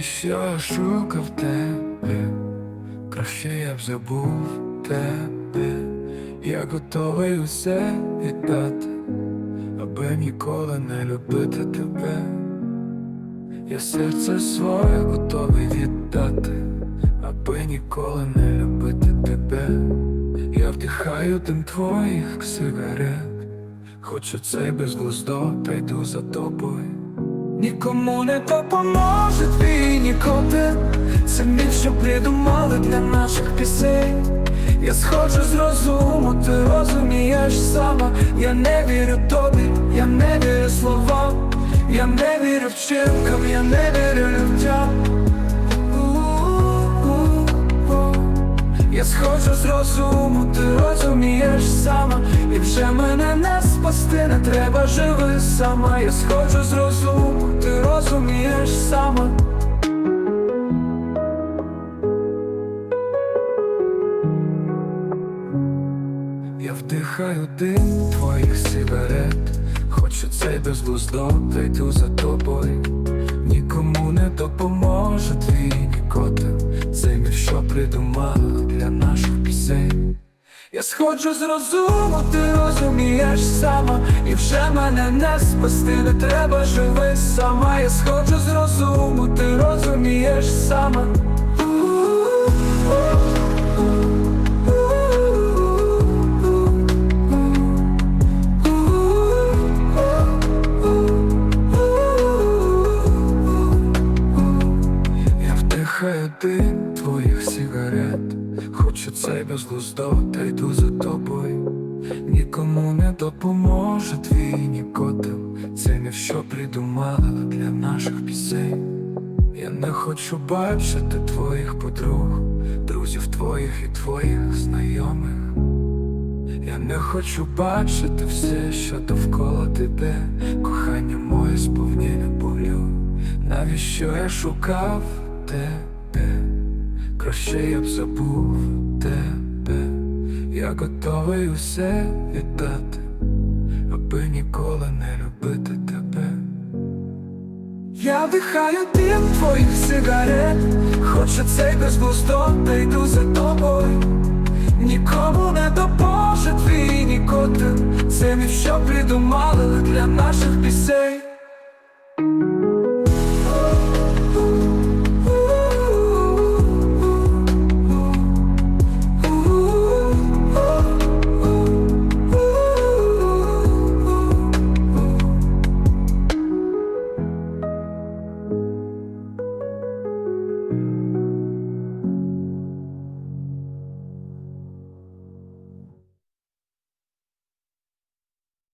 що я шукав тебе, краще я б забув тебе, я готовий усе віддати, аби ніколи не любити тебе. Я серце своє готовий віддати, аби ніколи не любити тебе. Я вдихаю дим твоїх сигарет, хочу цей безглуздо, та йду за тобою. Нікому не допоможе твій нікоти Це міф, що придумали для наших пісень. Я сходжу з розуму, ти розумієш сама. Я не вірю тобі, я не вірю словам. Я не вірю вчинкам, я не вірю людям Я сходжу з розуму, ти розумієш сама. І вже мене не спасти, не треба живи сама. Я сходжу з розуму, ти розумієш сама. Я вдихаю дим твоїх сигарет. Хочу цей безглуздо, та йду за тобою Я сходжу з розуму, ти розумієш сама. І вже мене не спасти, не треба живи сама. Я сходжу з розуму, ти розумієш сама Цей безглуздо, та йду за тобою. Нікому не допоможе твій нікотин Це не що придумали для наших пісень. Я не хочу бачити твоїх подруг Друзів твоїх і твоїх знайомих. Я не хочу бачити все, що довкола тебе, кохання моє сповнене болю. Навіщо я шукав тебе? Краще я б забув тебе. Я готовий усе віддати, аби ніколи не любити тебе. Я вдихаю дим твоїх сигарет, хочу цей безглуздо, та йду за тобою. Нікому не допоможе твій нікотин Це міф, що придумали для наших пісень